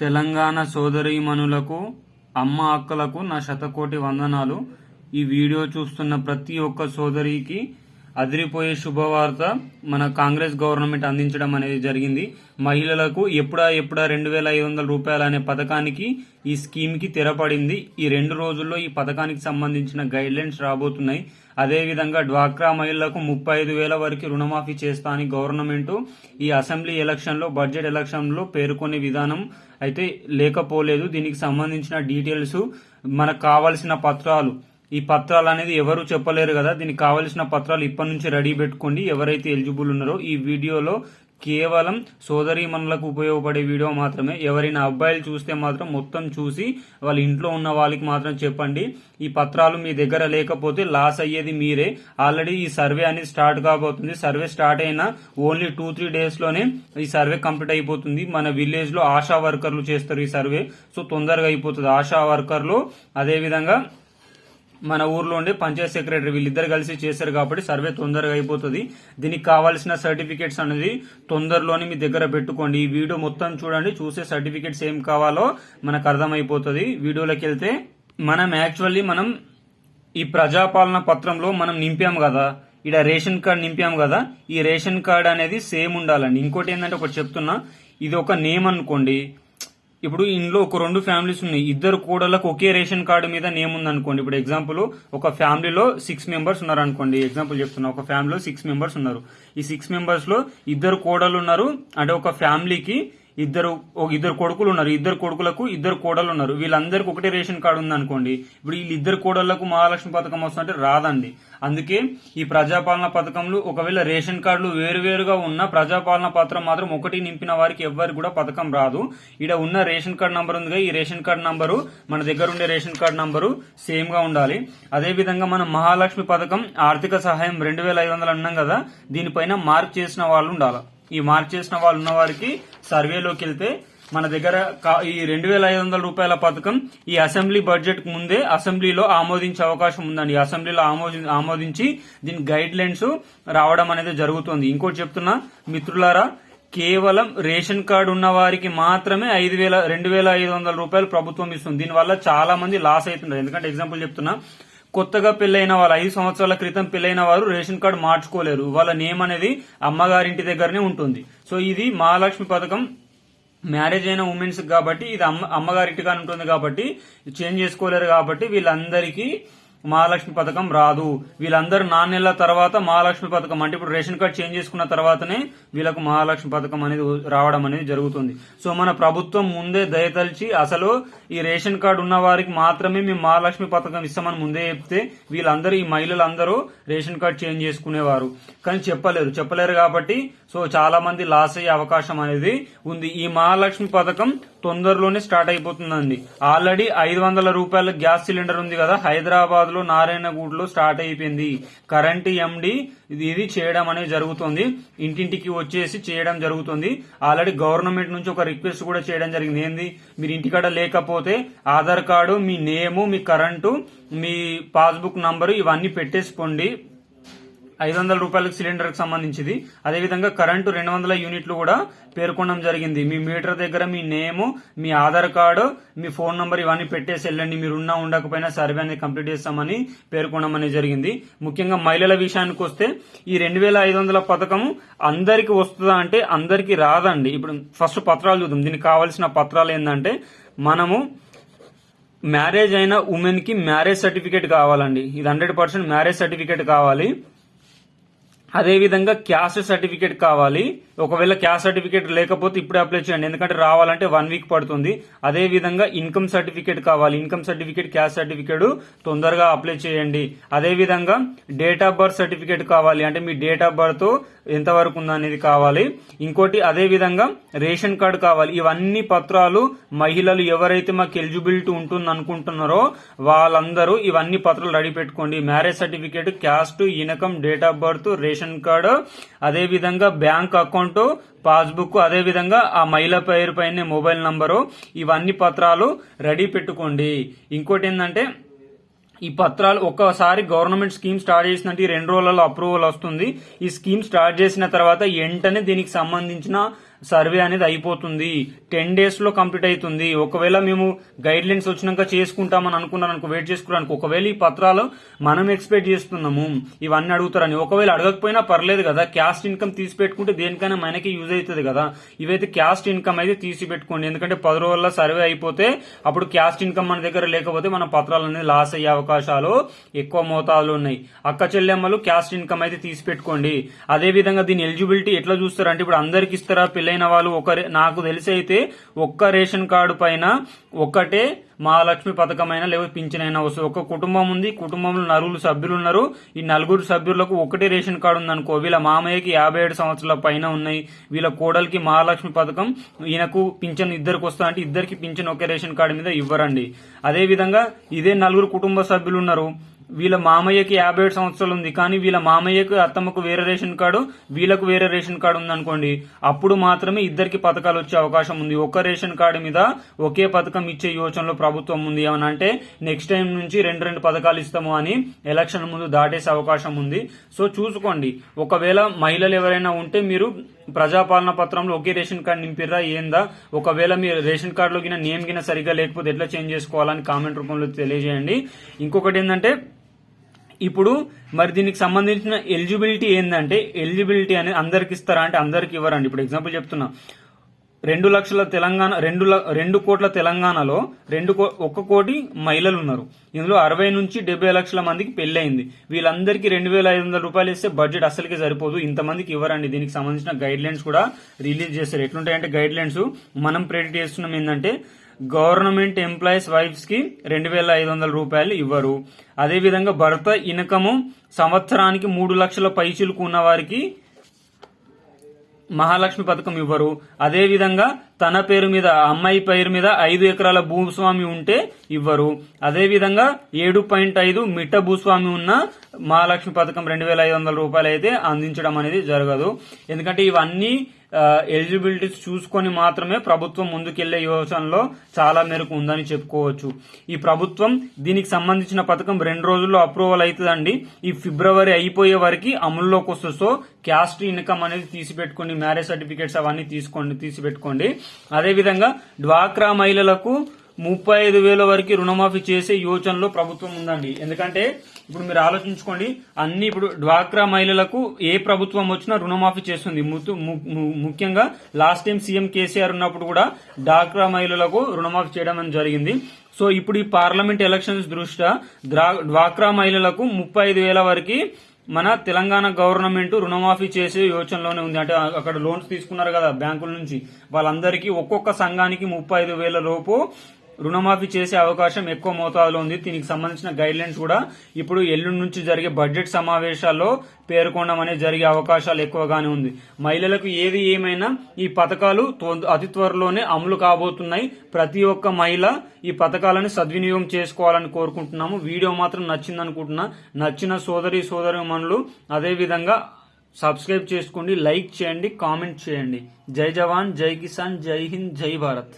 తెలంగాణ సోదరీమణులకు అమ్మ అక్కలకు నా శతకోటి వందనాలు. ఈ వీడియో చూస్తున్న ప్రతి ఒక్క సోదరికి అదిరిపోయే శుభవార్త మన కాంగ్రెస్ గవర్నమెంట్ అందించడం అనేది జరిగింది. మహిళలకు ఎప్పుడా ఎప్పుడా రెండు వేల ఐదు వందల రూపాయలు అనే పథకానికి ఈ స్కీమ్కి తెరపడింది. ఈ రెండు రోజుల్లో ఈ పథకానికి సంబంధించిన గైడ్ లైన్స్ రాబోతున్నాయి. అదేవిధంగా డ్వాక్రా మహిళలకు ముప్పై ఐదు వేల వరకు రుణమాఫీ చేస్తా అని గవర్నమెంట్ ఈ అసెంబ్లీ ఎలక్షన్లో బడ్జెట్ ఎలక్షన్లో పేర్కొనే విధానం అయితే లేకపోలేదు. దీనికి సంబంధించిన డీటెయిల్స్ మనకు కావాల్సిన పత్రాలు ఈ పత్రాలు అనేది ఎవరు చెప్పలేరు కదా. దీనికి కావలసిన పత్రాలు ఇప్పటి నుంచి రెడీ పెట్టుకోండి. ఎవరైతే ఎలిజిబుల్ ఉన్నారో ఈ వీడియోలో కేవలం సోదరీమణులకు ఉపయోగపడే వీడియో మాత్రమే. ఎవరైనా అబ్బాయిలు చూస్తే మాత్రం మొత్తం చూసి వాళ్ళ ఇంట్లో ఉన్న వాళ్ళకి మాత్రం చెప్పండి. ఈ పత్రాలు మీ దగ్గర లేకపోతే లాస్ అయ్యేది మీరే. ఆల్రెడీ ఈ సర్వే అనేది స్టార్ట్ కాబోతుంది. సర్వే స్టార్ట్ అయిన ఓన్లీ టూ త్రీ డేస్లోనే ఈ సర్వే కంప్లీట్ అయిపోతుంది. మన విలేజ్లో ఆశా వర్కర్లు చేస్తారు ఈ సర్వే. సో తొందరగా అయిపోతుంది. ఆశా వర్కర్లు అదేవిధంగా మన ఊర్లో ఉండే పంచాయత్ సెక్రటరీ వీళ్ళిద్దరు కలిసి చేశారు కాబట్టి సర్వే తొందరగా అయిపోతుంది. దీనికి కావాల్సిన సర్టిఫికేట్స్ అనేది తొందరలోనే మీ దగ్గర పెట్టుకోండి. ఈ వీడియో మొత్తం చూడండి. చూసే సర్టిఫికేట్స్ ఏం కావాలో మనకు అర్థమైపోతుంది. వీడియోలోకి వెళ్తే మనం యాక్చువల్లీ మనం ఈ ప్రజాపాలన పత్రంలో మనం నింపాం కదా. ఇక్కడ రేషన్ కార్డ్ నింపాం కదా. ఈ రేషన్ కార్డ్ అనేది సేమ్ ఉండాలండి. ఇంకోటి ఏంటంటే ఒకటి చెప్తున్నా. ఇది ఒక నేమ్ అనుకోండి. ఇప్పుడు ఇంట్లో ఒక రెండు ఫ్యామిలీస్ ఉన్నాయి. ఇద్దరు కూడలకు ఒకే రేషన్ కార్డు మీద నేమ్ ఉంది అనుకోండి ఇప్పుడు ఎగ్జాంపుల్ ఒక ఫ్యామిలీలో సిక్స్ మెంబర్స్ ఉన్నారు అనుకోండి ఎగ్జాంపుల్ చెప్తున్నా. ఒక ఫ్యామిలీలో సిక్స్ మెంబర్స్ ఉన్నారు. ఈ సిక్స్ మెంబర్స్లో ఇద్దరు కోడలు ఉన్నారు. అంటే ఒక ఫ్యామిలీకి ఇద్దరు ఒక ఇద్దరు కొడుకులు ఉన్నారు. ఇద్దరు కొడుకులకు ఇద్దరు కోడలు ఉన్నారు. వీళ్ళందరికీ ఒకటే రేషన్ కార్డు ఉంది అనుకోండి ఇప్పుడు వీళ్ళు ఇద్దరు కోడళ్ళకు మహాలక్ష్మి పథకం వస్తుందంటే రాదండి. అందుకే ఈ ప్రజాపాలన పథకంలో ఒకవేళ రేషన్ కార్డులు వేరువేరుగా ఉన్న ప్రజాపాలన పత్రం మాత్రం ఒకటి నింపిన వారికి ఎవ్వరికి కూడా పథకం రాదు. ఇక్కడ ఉన్న రేషన్ కార్డు నంబర్ ఉందిగా ఈ రేషన్ కార్డు నంబరు మన దగ్గర ఉండే రేషన్ కార్డు నంబరు సేమ్గా ఉండాలి. అదే విధంగా మనం మహాలక్ష్మి పథకం ఆర్థిక సహాయం రెండు వేల ఐదు వందలు అన్నాం కదా దీనిపైన మార్క్ చేసిన వాళ్ళు ఉండాలి. ఈ మార్క్ చేసిన వాళ్ళు ఉన్న వారికి సర్వేలోకి వెళ్తే మన దగ్గర ఈ రెండు వేల ఐదు వందల రూపాయల పథకం ఈ అసెంబ్లీ బడ్జెట్ ముందే అసెంబ్లీలో ఆమోదించే అవకాశం ఉందండి. ఈ అసెంబ్లీలో ఆమోది ఆమోదించి దీని గైడ్ లైన్స్ రావడం అనేది జరుగుతుంది. ఇంకోటి చెప్తున్నా మిత్రులారా కేవలం రేషన్ కార్డు ఉన్న వారికి మాత్రమే ఐదు వేల రెండు వేల ఐదు వందల రూపాయలు ప్రభుత్వం ఇస్తుంది. దీనివల్ల చాలా మంది లాస్ అవుతున్నారు ఎందుకంటే ఎగ్జాంపుల్ చెప్తున్నా కొత్తగా పెళ్ళైన వాళ్ళు ఐదు సంవత్సరాల క్రితం పెళ్ళైన వారు రేషన్ కార్డు మార్చుకోలేరు. వాళ్ళ నేమ్ అనేది అమ్మగారింటి దగ్గరనే ఉంటుంది. సో ఇది మహాలక్ష్మి పథకం. మ్యారేజ్ అయిన ఉమెన్స్ కాబట్టి ఇది అమ్మ అమ్మగారింటిగా ఉంటుంది కాబట్టి చేంజ్ చేసుకోలేరు కాబట్టి వీళ్ళందరికీ మహాలక్ష్మి పథకం రాదు. వీళ్ళందరూ నాణ్యల తర్వాత మహాలక్ష్మి పథకం. అంటే ఇప్పుడు రేషన్ కార్డ్ చేంజ్ చేసుకున్న తర్వాతనే వీళ్ళకు మహాలక్ష్మి పథకం అనేది రావడం అనేది జరుగుతుంది. సో మన ప్రభుత్వం ముందే దయతలిచి అసలు ఈ రేషన్ కార్డు ఉన్న వారికి మాత్రమే మేము మహాలక్ష్మి పథకం ఇస్తామని ముందే చెప్తే వీళ్ళందరూ ఈ మహిళలందరూ రేషన్ కార్డ్ చేంజ్ చేసుకునేవారు. కానీ చెప్పలేరు. చెప్పలేరు కాబట్టి సో చాలా మంది లాస్ అయ్యే అవకాశం అనేది ఉంది. ఈ మహాలక్ష్మి పథకం తొందరలోనే స్టార్ట్ అయిపోతుందండి. ఆల్రెడీ ఐదు వందల రూపాయల గ్యాస్ సిలిండర్ ఉంది కదా హైదరాబాద్లో నారాయణగూడలో స్టార్ట్ అయిపోయింది. కరెంట్ ఎండి ఇది ఇది చేయడం అనేది జరుగుతుంది. ఇంటింటికి వచ్చేసి చేయడం జరుగుతుంది. ఆల్రెడీ గవర్నమెంట్ నుంచి ఒక రిక్వెస్ట్ కూడా చేయడం జరిగింది. ఏంది? మీరు ఇంటికాడ లేకపోతే ఆధార్ కార్డు మీ నేము మీ కరెంటు మీ పాస్బుక్ నంబరు ఇవన్నీ పెట్టేసుకోండి. ఐదు వందల రూపాయలకు సిలిండర్కి సంబంధించింది. అదేవిధంగా కరెంటు రెండు వందల యూనిట్లు కూడా పేర్కొనడం జరిగింది. మీ మీటర్ దగ్గర మీ నేము మీ ఆధార్ కార్డు మీ ఫోన్ నంబర్ ఇవన్నీ పెట్టేసి వెళ్ళండి. మీరు ఉన్నా ఉండకపోయినా సర్వే అనేది కంప్లీట్ చేస్తామని పేర్కొనడం అనేది జరిగింది. ముఖ్యంగా మహిళల విషయానికి వస్తే ఈ రెండు వేల ఐదు వందల పథకం అందరికి వస్తుందా అంటే అందరికి రాదండి. ఇప్పుడు ఫస్ట్ పత్రాలు చూద్దాం. దీనికి కావాల్సిన పత్రాలు ఏంటంటే మనము మ్యారేజ్ అయిన ఉమెన్కి మ్యారేజ్ సర్టిఫికేట్ కావాలండి. ఇది హండ్రెడ్ పర్సెంట్ మ్యారేజ్ సర్టిఫికేట్ కావాలి. అదేవిధంగా క్యాస్ట్ సర్టిఫికేట్ కావాలి. ఒకవేళ క్యాస్ట్ సర్టిఫికేట్ లేకపోతే ఇప్పుడే అప్లై చేయండి. ఎందుకంటే రావాలంటే వన్ వీక్ పడుతుంది. అదే విధంగా ఇన్కమ్ సర్టిఫికేట్ కావాలి. ఇన్కమ్ సర్టిఫికేట్ క్యాస్ట్ సర్టిఫికేట్ తొందరగా అప్లై చేయండి. అదే విధంగా డేట్ ఆఫ్ బర్త్ సర్టిఫికేట్ కావాలి. అంటే మీ డేట్ ఆఫ్ బర్త్ ఎంతవరకు ఉందనేది కావాలి. ఇంకోటి అదే విధంగా రేషన్ కార్డు కావాలి. ఇవన్నీ పత్రాలు మహిళలు ఎవరైతే మాకు ఎలిజిబిలిటీ ఉంటుంది అనుకుంటున్నారో వాళ్ళందరూ ఇవన్నీ పత్రాలు రెడీ పెట్టుకోండి. Marriage certificate caste income date of birth ration card అదే విధంగా బ్యాంక్ అకౌంట్ పాస్బుక్ అదే విధంగా ఆ మహిళ పేరు పైన మొబైల్ నంబరు ఇవన్నీ పత్రాలు రెడీ పెట్టుకోండి. ఇంకోటి ఏంటంటే ఈ పత్రాలు ఒక్కసారి గవర్నమెంట్ స్కీమ్ స్టార్ట్ చేసినట్టు ఈ రెండు రోజులలో అప్రూవల్ వస్తుంది. ఈ స్కీమ్ స్టార్ట్ చేసిన తర్వాత వెంటనే దీనికి సంబంధించిన సర్వే అనేది అయిపోతుంది. టెన్ డేస్లో కంప్లీట్ అవుతుంది. ఒకవేళ మేము గైడ్ లైన్స్ వచ్చినాక చేసుకుంటామని అనుకున్నాను అనుకో వెయిట్ చేసుకోవడానికి. ఒకవేళ ఈ పత్రాలు మనం ఎక్స్పెక్ట్ చేస్తున్నాము ఇవన్నీ అడుగుతారని. ఒకవేళ అడగకపోయినా పర్లేదు కదా క్యాస్ట్ ఇన్కమ్ తీసి పెట్టుకుంటే దేనికైనా మనకి యూజ్ అవుతుంది కదా. ఇవైతే క్యాస్ట్ ఇన్కమ్ అయితే తీసి పెట్టుకోండి ఎందుకంటే పది రోజుల్లో సర్వే అయిపోతే అప్పుడు క్యాస్ట్ ఇన్కమ్ మన దగ్గర లేకపోతే మన పత్రాలు అనేది లాస్ అయ్యే అవకాశాలు ఎక్కువ మోతాదులు ఉన్నాయి. అక్క చెల్లెమ్మలు క్యాస్ట్ ఇన్కమ్ అయితే తీసి పెట్టుకోండి అదే విధంగా దీని ఎలిజిబిలిటీ ఎట్లా చూస్తారంటే ఇప్పుడు అందరికి ఇస్తారా పెళ్ళైన వాళ్ళు ఒక నాకు తెలిసి అయితే ఒక్క రేషన్ కార్డు పైన ఒక్కటే మహాలక్ష్మి పథకమైన లేకపోతే పింఛన్ అయినా వస్తుంది. ఒక కుటుంబం ఉంది కుటుంబంలో నలుగురు సభ్యులు ఉన్నారు. ఈ నలుగురు సభ్యులకు ఒకటే రేషన్ కార్డు ఉందనుకో వీళ్ళ మామయ్యకి యాభై ఏడు సంవత్సరాల పైన ఉన్నాయి. వీళ్ళ కోడలికి మహాలక్ష్మి పథకం ఈయనకు పింఛన్ ఇద్దరికి వస్తా అంటే ఇద్దరికి పింఛన్ ఒకే రేషన్ కార్డు మీద ఇవ్వరండి. అదేవిధంగా ఇదే నలుగురు కుటుంబ సభ్యులు ఉన్నారు. వీళ్ళ మామయ్యకి యాభై ఏడు సంవత్సరాలు ఉంది. కానీ వీళ్ళ మామయ్యకు అత్తమ్మకు వేరే రేషన్ కార్డు వీళ్ళకు వేరే రేషన్ కార్డు ఉంది అనుకోండి అప్పుడు మాత్రమే ఇద్దరికి పథకాలు వచ్చే అవకాశం ఉంది. ఒక రేషన్ కార్డు మీద ఒకే పథకం ఇచ్చే యోచనలో ప్రభుత్వం ఉంది. అని అంటే నెక్స్ట్ టైం నుంచి రెండు రెండు పథకాలు ఇస్తాము అని ఎలక్షన్ ముందు దాటేసే అవకాశం ఉంది. సో చూసుకోండి. ఒకవేళ మహిళలు ఎవరైనా ఉంటే మీరు ప్రజాపాలన పత్రంలో ఒకే రేషన్ కార్డు నింపిర్రా ఏందా? ఒకవేళ మీరు రేషన్ కార్డులో గిన నేమ్ గిన సరిగ్గా లేకపోతే ఎట్లా చేంజ్ చేసుకోవాలని కామెంట్ రూపంలో తెలియజేయండి. ఇంకొకటి ఏంటంటే ఇప్పుడు మరి దీనికి సంబంధించిన ఎలిజిబిలిటీ ఏంటంటే ఎలిజిబిలిటీ అనేది అందరికి ఇస్తారా అంటే అందరికి ఇవ్వరండి. ఇప్పుడు ఎగ్జాంపుల్ చెప్తున్నా. రెండు లక్షల తెలంగాణ రెండు ల- రెండు కోట్ల తెలంగాణలో రెండు కో- ఒక్క కోటి మహిళలు ఉన్నారు. ఇందులో అరవై నుంచి డెబ్బై లక్షల మందికి పెళ్ళయింది. వీళ్ళందరికీ రెండు వేల ఐదు వందల రూపాయలు ఇస్తే బడ్జెట్ అసలుకి సరిపోదు. ఇంతమందికి ఇవ్వరండి. దీనికి సంబంధించిన గైడ్ లైన్స్ కూడా రిలీజ్ చేస్తారు ఎట్లుంటాయంటే గైడ్ లైన్స్ మనం ప్రెడిట్ చేస్తున్నాం ఏంటంటే గవర్నమెంట్ ఎంప్లాయీస్ వైఫ్స్కి రెండు వేల ఐదు వందల రూపాయలు ఇవ్వరు. అదేవిధంగా భర్త ఇనకము సంవత్సరానికి మూడు లక్షల పైసలు ఉన్న వారికి మహాలక్ష్మి పథకం ఇవ్వరు. అదేవిధంగా తన పేరు మీద అమ్మాయి పేరు మీద ఐదు ఎకరాల భూస్వామి ఉంటే ఇవ్వరు. అదేవిధంగా ఏడు పాయింట్ ఐదు మిట్ట భూస్వామి ఉన్న మహాలక్ష్మి పథకం రెండు వేల ఐదు వందల రూపాయలు అయితే అందించడం అనేది జరగదు. ఎందుకంటే ఇవన్నీ ఎలిజిబిలిటీస్ చూసుకొని మాత్రమే ప్రభుత్వం ముందుకెళ్ళే యోచనలో చాలా మేరకు ఉందని చెప్పుకోవచ్చు. ఈ ప్రభుత్వం దీనికి సంబంధించిన పథకం రెండు రోజుల్లో అప్రూవల్ అవుతుందండి. ఈ ఫిబ్రవరి అయిపోయే వరకు అమల్లోకి వస్తుంది సో క్యాస్ట్ ఇన్కమ్ అనేది తీసి పెట్టుకోండి మ్యారేజ్ సర్టిఫికేట్స్ అవన్నీ తీసుకోండి తీసి పెట్టుకోండి అదేవిధంగా డ్వాక్రా మహిళలకు ముప్పై ఐదు వేల వరకు రుణమాఫీ చేసే యోచనలో ప్రభుత్వం ఉందండి. ఎందుకంటే ఇప్పుడు మీరు ఆలోచించుకోండి అన్ని ఇప్పుడు డ్వాక్రా మహిళలకు ఏ ప్రభుత్వం వచ్చినా రుణమాఫీ చేస్తుంది. ము- ము- ముఖ్యంగా లాస్ట్ టైం సీఎం కేసీఆర్ ఉన్నప్పుడు కూడా డ్వాక్రా మహిళలకు రుణమాఫీ చేయడం అనేది జరిగింది. సో ఇప్పుడు ఈ పార్లమెంట్ ఎలక్షన్స్ దృష్ట్యా డ్వాక్రా మహిళలకు ముప్పై ఐదు వేల వరకు మన తెలంగాణ గవర్నమెంట్ రుణమాఫీ చేసే యోచనలోనే ఉంది. అంటే అక్కడ లోన్స్ తీసుకున్నారు కదా బ్యాంకుల నుంచి. వాళ్ళందరికీ ఒక్కొక్క సంఘానికి ముప్పై ఐదు వేల లోపు రుణమాఫీ చేసే అవకాశం ఎక్కువ మోతాదులో ఉంది. దీనికి సంబంధించిన గైడ్ లైన్స్ కూడా ఇప్పుడు ఎల్లుండి నుంచి జరిగే బడ్జెట్ సమావేశాల్లో పేర్కొనడం అనేది జరిగే అవకాశాలు ఎక్కువగానే ఉంది. మహిళలకు ఏది ఏమైనా ఈ పథకాలు అతి త్వరలోనే అమలు కాబోతున్నాయి. ప్రతి ఒక్క మహిళ ఈ పథకాలను సద్వినియోగం చేసుకోవాలని కోరుకుంటున్నాము. వీడియో మాత్రం నచ్చింది అనుకుంటున్నా నచ్చిన సోదరి సోదరి మనులు అదేవిధంగా సబ్స్క్రైబ్ చేసుకోండి లైక్ చేయండి కామెంట్ చేయండి. జై జవాన్ జై కిసాన్ జై హింద్ జై భారత్.